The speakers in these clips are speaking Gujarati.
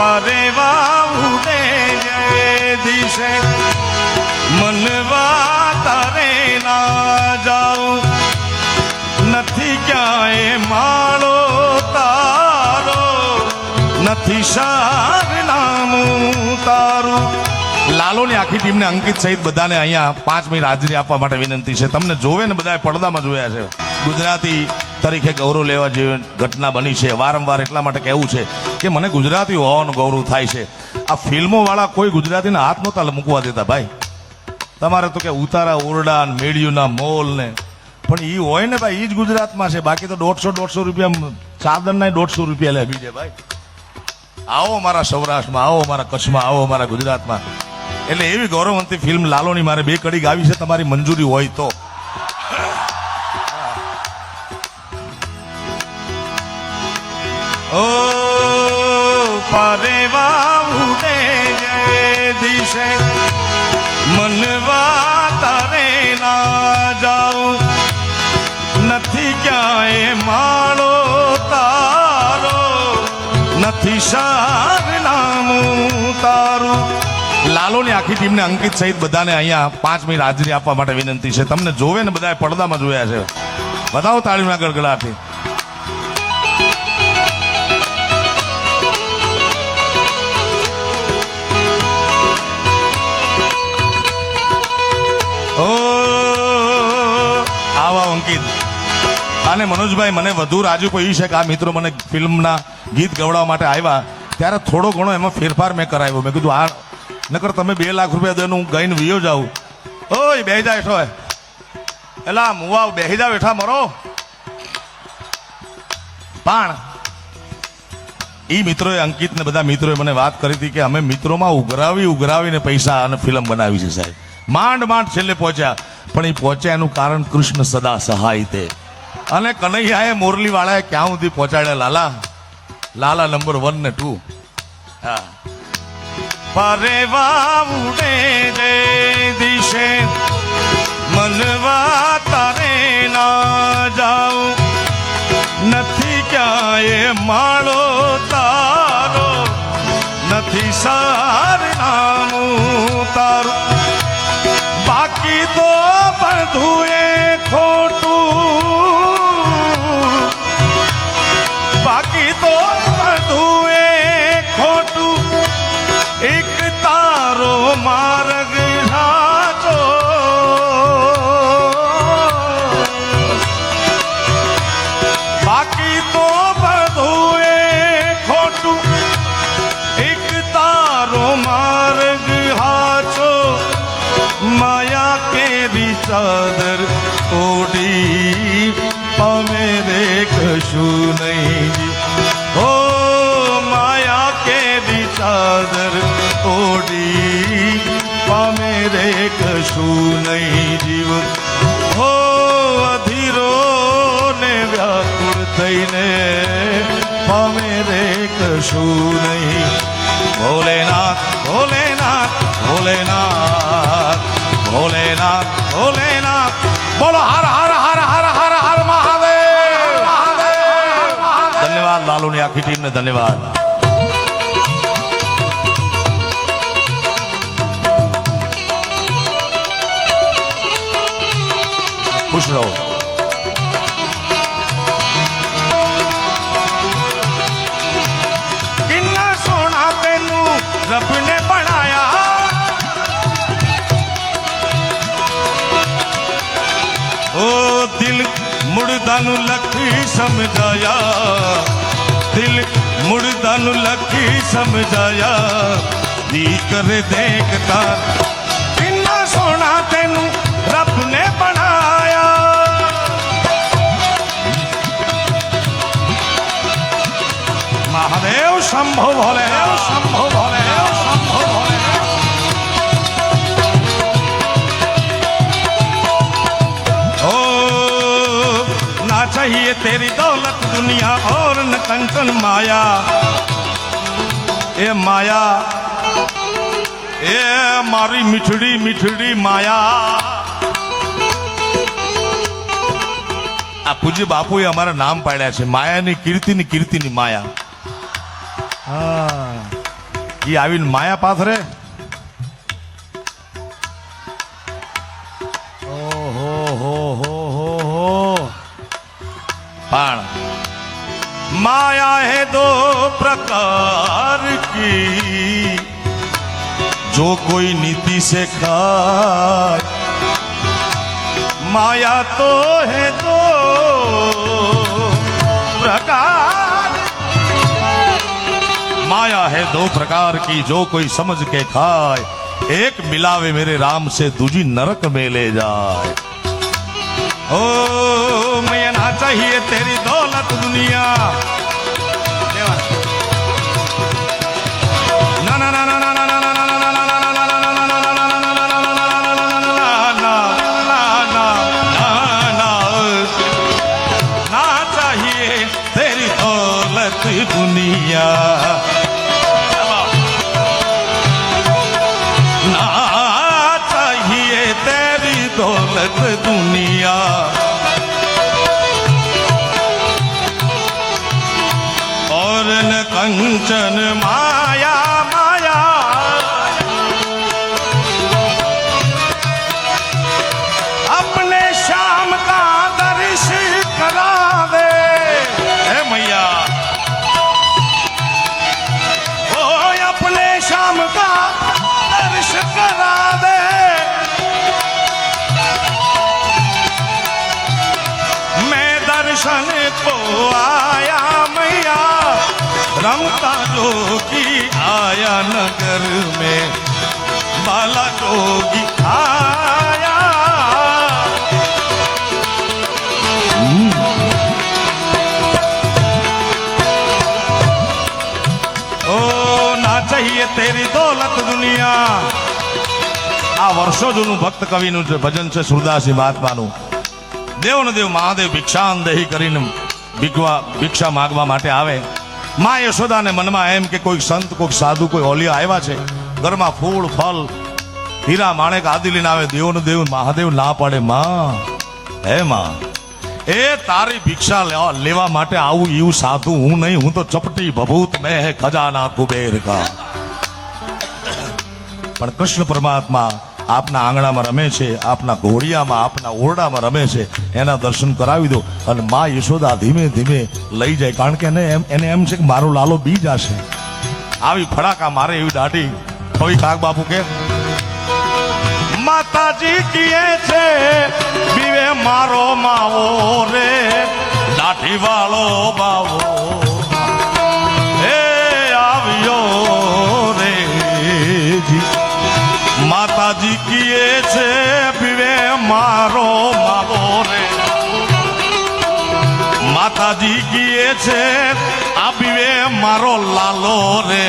રેવા ઉડે જે દિશે મનવા તારે ના જાઉં. નથી ક્યાંય માળો તારો. નથી સાર તારું. લાલોની આખી ટીમને અંકિત સહિત બધાને અહીંયા પાંચ મિનિટ હાજરી આપવા માટે વિનંતી છે. તમને જોવે ને બધાએ પડદામાં જોયા છે. ગુજરાતી તરીકે ગૌરવ લેવા જેવી ઘટના બની છે. વારંવાર એટલા માટે કહેવું છે કે મને ગુજરાતી હોવાનું ગૌરવ થાય છે. આ ફિલ્મોવાળા કોઈ ગુજરાતીના હાથ નહોતા મૂકવા દેતા ભાઈ. તમારે તો કે ઉતારા, ઓરડા ને મોલને પણ એ હોય ને ભાઈ એ જ ગુજરાતમાં છે. બાકી તો દોઢસો દોઢસો રૂપિયા ચાદરના દોઢસો રૂપિયા લે બીજે ભાઈ. આવો મારા સૌરાષ્ટ્રમાં, આવો મારા કચ્છમાં, આવો મારા ગુજરાતમાં. એટલે એવી ગૌરવવંતી ફિલ્મ લાલોની મારે બે કડી ગાવી છે, તમારી મંજૂરી હોય તો. ઓ પરેવા ઉડે જે દિશે. મનવા તારે ના જાઉં. નથી ક્યાંય માળો તારો. નથી સાર નામું તારું. લાલોની આખી ટીમને અંકિત સહિત બધાને અહીંયા પાંચ મિનિટ હાજરી આપવા માટે વિનંતી છે. તમને જોવે ને બધા પડદામાં જોયા છે. બતાવો તાળીના ગડગડાથી આવા અંકિત. અને મનોજભાઈ, મને વધુ રાજુ કહ્યું છે કે આ મિત્રો મને ફિલ્મના ગીત ગવડાવવા માટે આવ્યા. ત્યારે થોડો ઘણો એમાં ફેરફાર મેં કરાવ્યો. મેં કીધું, આ, નકર તમે બે લાખ રૂપિયા દે હું ગઈને વિયો જાઉં. ઓય, બેહી જાય હેઠો એલા મુવા બેહી જાવ હેઠા મરો. પણ એ મિત્રોએ અંકિત ને બધા મિત્રોએ મને વાત કરી હતી કે અમે મિત્રોમાં ઉઘરાવી ઉઘરાવીને પૈસા અને ફિલ્મ બનાવી છે સાહેબ. માંડ માંડ છેલ્લે પહોંચ્યા. પણ એ પહોંચ્યા એનું કારણ કૃષ્ણ સદા સહાય તે. અને કનૈયાએ મોરલી વાળાએ ક્યાં સુધી પહોંચાડ્યા, લાલા? લાલા નંબર વન ને ટુ. હા. પરેવા જે દિશે, મનવા તારે ના જાઉં. નથી ક્યાંય માળો તારો, નથી સાર નામું તારું. બધું એ ખોટું ભોલેનાથ ભોલેનાથ ભોલેનાથ ભોલેનાથ ભોલેનાથ. બોલો, હર હર હર હર હર હર, મહાદેવ. ધન્યવાદ લાલુની આખી ટીમને, ધન્યવાદ. ખુશ રહો. મુર્દાનું લખી સમજાયા દિલ મુર્દાનું લખી સમજાયા દીકર દેખતા કિન્ના સોના તેનું રબને બનાયા મહાદેવ શંભો ભોલે શંભો ભોલે चाहिए तेरी दौलत दुनिया और न कंचन माया ए माया ए मारी मिठड़ी मिठड़ी माया આ પૂજ્ય બાપુએ અમારા નામ પાડ્યા છે માયાની કીર્તિની કીર્તિની માયા હા એ આવીને માયા પાથરે माया है दो प्रकार की। जो कोई नीति से खाए, माया तो है दो प्रकार। माया है दो प्रकार की, जो कोई समझ के खाए, एक मिलावे मेरे राम से, दूजी नरक में ले जाए। ओ मैं ना चाहिए तेरी दौलत दुनिया दौलत दुनिया और न कंचन રમતા जोगी आया नगर में, बाला जोगी आया। ओ, ना चाहिए तेरी दौलत આ વર્ષો જૂનું ભક્ત કવિનું જે ભજન છે સુરદાસી મહાત્માનું દેવને દેવ મહાદેવ ભિક્ષાન દેહી કરીને ભીખવા ભિક્ષા માગવા માટે આવે મા યશોદાને મનમાં એમ કે કોઈ સંત, કોઈ સાધુ, કોઈ ઓલિયા આવ્યા છે, ઘરમાં ફૂલ, ફલ, હીરા, માણેક આદિ આવે, દેવનું દેવ, મહાદેવ, ના પાડે માં. હે માં, એ તારી ભિક્ષા લેવા માટે આવું એવું સાધુ હું નહીં, હું તો ચપટી ભભૂત મેં ખજાના કુબેર કા. પણ કૃષ્ણ પરમાત્મા આપના આંગણામાં રમે છે, આપના ઘોડિયામાં, આપના ઓરડામાં રમે છે, એના દર્શન કરાવી દો અને મા યશોદા ધીમે ધીમે લઈ જાય. કારણ કે એને એમ એને એમ છે કે મારો લાલો બી જશે આવી ફડાકા મારે એવી દાઢી. કવિ કાક બાપુ કે, માતાજી કીએ છે, બીવે મારો માવો રે, દાઢી વાળો બાવો ગીએ આબીવે મારો લાલો રે.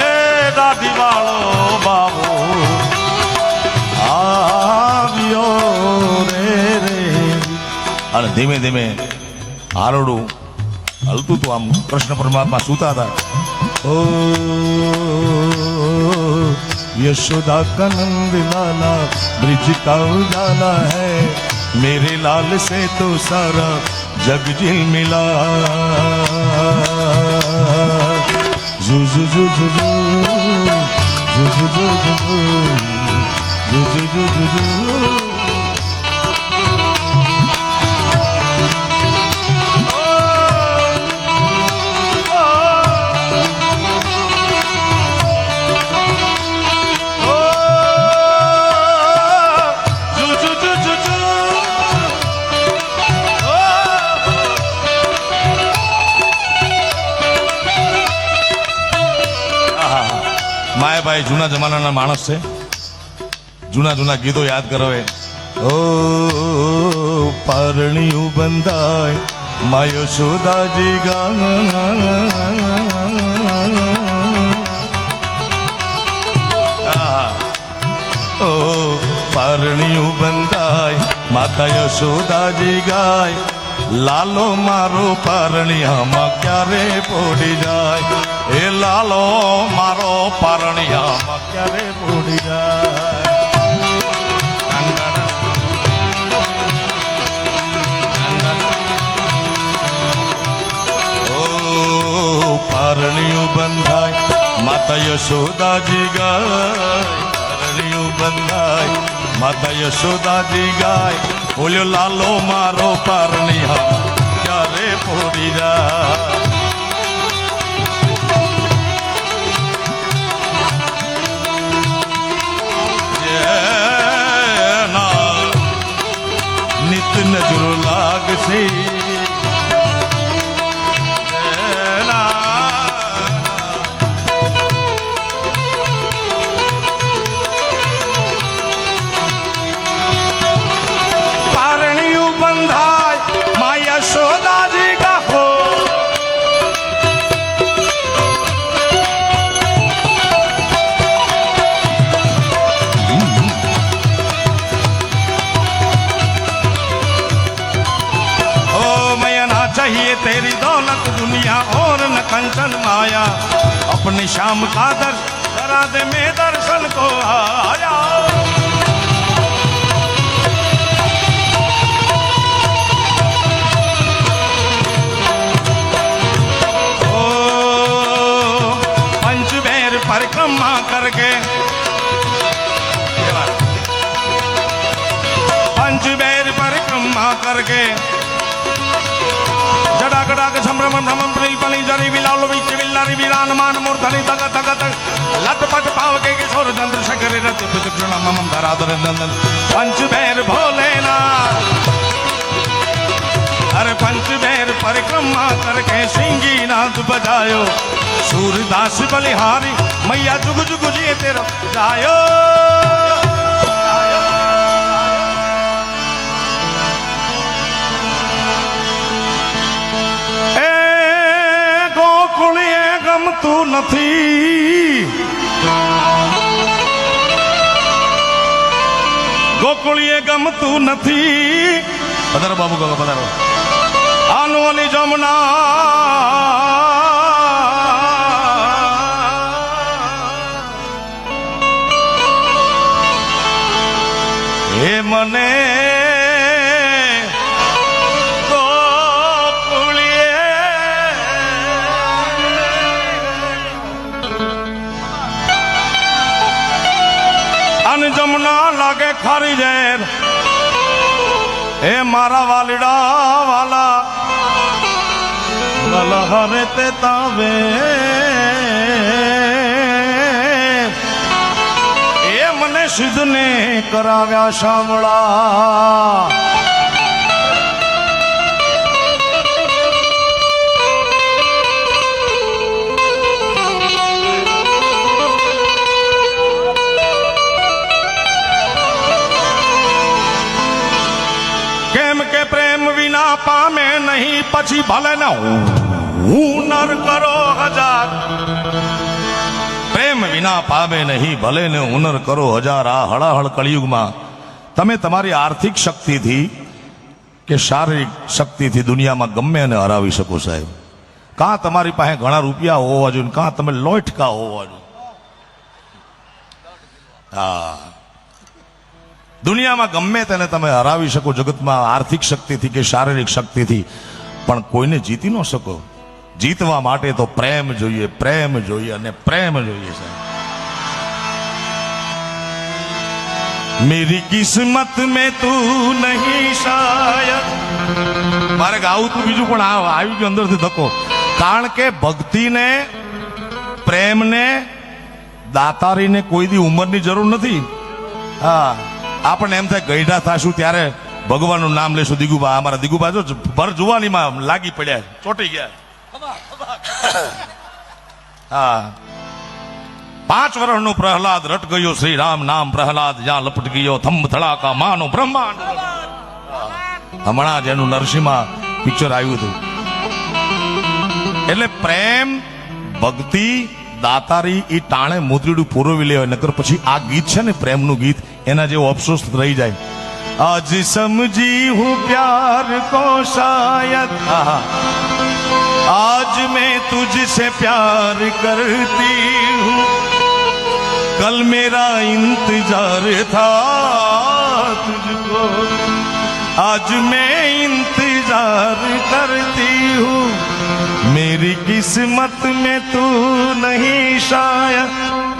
એ દાદી વાળો બાબુ રે અને ધીમે ધીમે હારોડું હલતું હતું આમ કૃષ્ણ પરમાત્મા સૂતા હતા. ઓ, યશોદા કનંદ લાલા બ્રિજ કાઉ લાલા હૈ. मेरे लाल से तो सारा जग जिल मिला जू जू जू जू जू जू जू जू जू जू जू जू जू जू જૂના જમાનાના માણસ છે. જૂના જૂના ગીતો યાદ કરાવે. ઓ, પરણિયું બંધાય, માયો સોદાજી ગા ઓ, પરણિયું બંધાય માતા યશોદાજી ગાય. લાલો મારો પરણિયામાં ક્યારે પોડી જાય? એ લાલો મારો પરણિયામાં ક્યારે પોડી પરણિયું બંધાય પરણિયું માતા યશોદાજી ગાય. પરણિયું બંધાય માતા યશોદાજી ગાય. બોલ્યો, લાલો મારો પરણિયા, ક્યારે પોડી રા see. तेरी दौलत दुनिया और न कंचन माया अपने शाम का दर्श करा दे मैं दर्शन को आया ओ पंचबेर परिक्रमा करके पंचबेर परिक्रमा करके जडागडाग संभ्रम भ्रमम प्रिल पली जरी विलालो विच विल्लारी विरान मान मूर्धनि तग तग तग लटपट पाव के किशोर चंद्र शेखर रति विचक्षण मम धराधर नंदन पंचबेर भोलेनाथ अरे पंचबेर परिक्रमा करके सिंगी नाथ बजायो सूरदास बलिहारी मैया जुग जुग जी तेरो जायो ગોકુળીએ ગમતું નથી? ગોકુળીએ ગમતું નથી. પધારો બાબુ પધારો. આનું અલી જમના વાલા હરે તે તાવે એ મને સિદ્ધને કરાવ્યા શામળા કેમ કે પ્રેમ વિના પામે નહીં પછી ભલે ને હું નર કરો હજાર. પ્રેમ વિના પામે નહીં, ભલે ને હુનર કરો હજાર. આ હળાહળ કળિયુગમાં તમે તમારી આર્થિક શક્તિથી કે શારીરિક શક્તિથી દુનિયામાં ગમે એને હરાવી શકો સાહેબ. કાં તમારી પાસે ઘણા રૂપિયા હોવા જોઈએ કાં તમે લોટકા હોવા જોઈએ? હા. દુનિયામાં ગમે તેને તમે હરાવી શકો, જગતમાં આર્થિક શક્તિથી કે શારીરિક શક્તિથી, પણ કોઈને જીતી ન શકો. જીતવા માટે તો પ્રેમ જોઈએ પ્રેમ જોઈએ અને પ્રેમ જોઈએ, સાહેબ. મેરી કિસ્મત મેં તું નહીં શાયદ. મારે ગાવું તું બીજું પણ આવ્યું આવી ગયું અંદરથી ધક્કો. કારણ કે ભક્તિને, પ્રેમને, દાતારીને કોઈ દી ઉંમરની જરૂર નથી. હા, આપણને એમ થાય ગઈઢા થાશું ત્યારે ભગવાનનું નામ લેશું દિગુબા. અમારા દિગુબા જો ભર જુવાનીમાં લાગી પડ્યા, ચોટી ગયા. હા. પાંચ વર્ષનું પ્રહલાદ રટ ગયો શ્રી રામ નામ પ્રહલાદ, જ્યાં લપટ ગયો થંભ થળાકા માનો બ્રહ્માંડ. હમણાં એનું નરસિંહમાં પિક્ચર આવ્યું હતું. એટલે પ્રેમ, ભક્તિ, દાતારી એ ટાણે મુદ્રીડું પૂરવી લેવાય નકર પછી આ ગીત છે ને પ્રેમનું ગીત, એના જેવો અફસોસ રહી જાય. આજ સમજી હું પ્યાર કો શાયદ आज मैं तुझसे प्यार करती हूँ। कल मेरा इंतज़ार था तुझको। आज मैं इंतज़ार करती हूँ। मेरी किस्मत में तू नहीं शायद